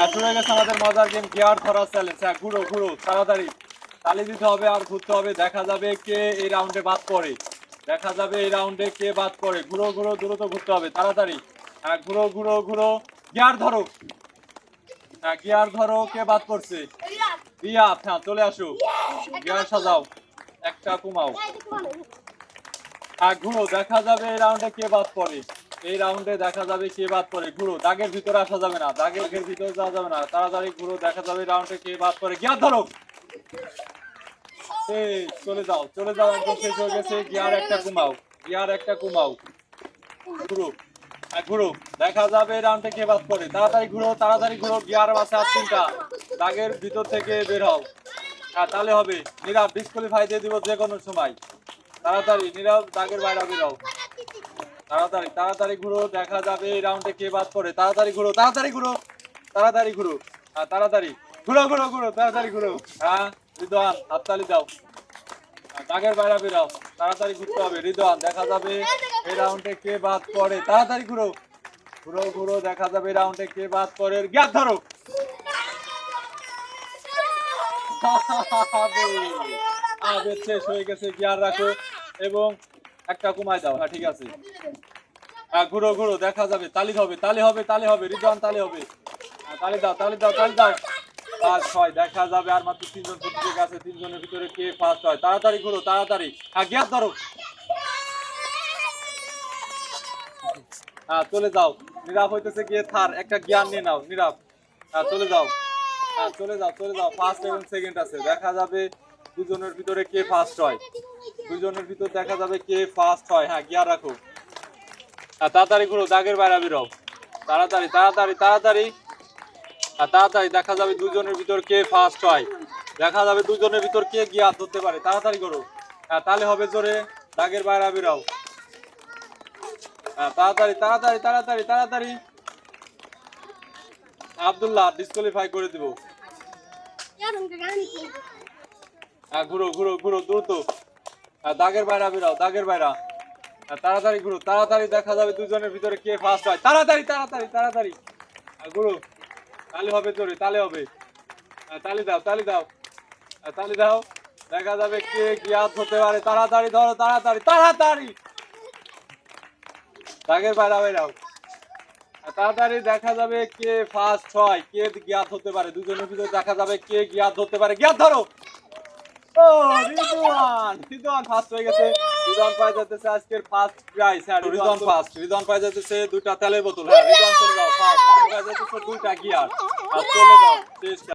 হ্যাঁ শুরু হয়ে গেছে আমাদের মজার গেম গিয়ার ধরা চ্যালেঞ্জ হ্যাঁ ঘুরো ঘুরো তাড়াতাড়ি। তালি দিতে হবে আর ঘুরতে হবে। দেখা যাবে কে এই রাউন্ডে বাদ পড়ে। দেখা যাবে এই রাউন্ডে কে বাদ পড়ে। ঘুরো ঘুরো দ্রুত ঘুরতে হবে তাড়াতাড়ি। হ্যাঁ ঘুরো ঘুরো ঘুরো। গিয়ার ধরো। হ্যাঁ গিয়ার ধরো কে বাদ পড়ছে? রিয়া হ্যাঁ চলে আসো। গিয়ার সাজাও। একটা কমাও। আর ঘুরো দেখা যাবে এই রাউন্ডে কে বাদ পড়ে। এই রাউন্ডে দেখা যাবে কে বাদ পড়ে। ঘুরো দাগের ভিতরে আসা যাবে না। দাগের ঘের ভিতরে যাওয়া যাবে না। তাড়াতাড়ি ঘুরো দেখা যাবে রাউন্ডে কে বাদ পড়ে। গিয়ার ধরো। চলে যাও চলে যাও, একদম শেষ হয়ে গেছে। গিয়ার একটা কমাও গিয়ার একটা কমাও ঘুরো ঘুরো দেখা যাবে রাউন্ডে কে বাদ পড়ে। তাড়াতাড়ি ঘুরো তাড়াতাড়ি ঘুরো। গিয়ার বাসে আর তিনটা। দাগের ভিতর থেকে বের হও। হ্যাঁ তাহলে হবে। নীরব ডিসকোয়ালিফাই দিয়ে দিব যে কোনো সময়। তাড়াতাড়ি, নীরব, দাগের বাইরে বেরাও তাড়াতাড়ি তাড়াতাড়ি ঘুরো দেখা যাবে এই রাউন্ডে কে বাদ পড়ে। তাড়াতাড়ি ঘুরো তাড়াতাড়ি ঘুরো তাড়াতাড়ি ঘুরো। হ্যাঁ তাড়াতাড়ি। ঘুরো ঘুরো ঘুরো তাড়াতাড়ি ঘুরো। হ্যাঁ রিদওয়ান হাততালি দাও। হ্যাঁ, দাগের বাইরে বেরাও তাড়াতাড়ি ঘুরতে হবে। রিদওয়ান দেখা যাবে এই রাউন্ডে কে বাদ পড়ে। তাড়াতাড়ি ঘুরো। ঘুরো ঘুরো দেখা যাবে এই রাউন্ডে কে বাদ পড়ে। গ্যাপ ধরো। আবেদ শেষ হয়ে গেছে। গিয়ার রাখো। এবং একটা কমায় দাও। হ্যাঁ ঠিক আছে। হ্যাঁ ঘুরো ঘুরো দেখা যাবে। তালি হবে তালি হবে তালি হবে রিজন তালি হবে। হ্যাঁ, তালি দাও তালি দাও তালি দাও। পাঁচ ছয় দেখা যাবে আর মাত্র তিনজন প্রতিযোগী আছে তিনজনের ভিতরে কে ফার্স্ট হয়। তাড়াতাড়ি ঘুরো তাড়াতাড়ি। হ্যাঁ গ্যাপ ধরো। হ্যাঁ চলে যাও। নীরব হইতেছে গিয়ে থার একটা জ্ঞান নিয়ে নাও নীরব। হ্যাঁ চলে যাও। হ্যাঁ চলে যাও চলে যাও। ফার্স্ট এবং সেকেন্ড আছে। দেখা যাবে দুজনের ভিতরে কে ফার্স্ট হয়। দুজনের ভিতর দেখা যাবে কে ফার্স্ট হয়। হ্যাঁ গিয়ার রাখো। হ্যাঁ তাড়াতাড়ি ঘুরো, দাগের বাইরে বেরো তাড়াতাড়ি তাড়াতাড়ি তাড়াতাড়ি। আর তাড়াতাড়ি দেখা যাবে দুজনের ভিতর কে ফার্স্ট হয়। দেখা যাবে দুজনের ভিতর কে গিয়ার ধরতে পারে। তাড়াতাড়ি করো। হ্যাঁ তাহলে হবে জোরে, দাগের বাইরে বেরাও হ্যাঁ তাড়াতাড়ি তাড়াতাড়ি তাড়াতাড়ি তাড়াতাড়ি। আব্দুল্লাহ ডিসকোয়ালিফাই করে দিব। হ্যাঁ ঘুরো ঘুরো ঘুরো, দ্রুত। হ্যাঁ দাগের বাইরা বেরাও দাগের বাইরা। তাড়াতাড়ি ঘুরো তাড়াতাড়ি দেখা যাবে দুজনের ভিতরে কে ফার্স্ট হয়। তাড়াতাড়ি তাড়াতাড়ি তাড়াতাড়ি। ঘুরো তালে হবে জোরে তালে হবে। তালি দাও তালি দাও। তালি দাও। দেখা যাবে কে গিয়াত হতে পারে। তাড়াতাড়ি ধরো, তাড়াতাড়ি তাড়াতাড়ি। দাগের বাইরা বেরাও তাড়াতাড়ি দেখা যাবে কে ফার্স্ট হয়। কে জ্ঞাত হতে পারে। দুজনের ভিতরে দেখা যাবে কে জ্ঞাত হতে পারে। জ্ঞাত ধরো। ও রিদওয়ান রিদওয়ান ফার্স্ট হয়ে গেছে। রিদওয়ান পাই যাচ্ছে আজকের ফার্স্ট প্রাইজ হ্যাঁ রিদওয়ান ফার্স্ট রিদওয়ান পাই যাচ্ছে দুইটা তেলের বোতল। হ্যাঁ রিদওয়ান চলে যাও ফার্স্ট পাই যাচ্ছে দুইটা গিয়ার আর চলে যাও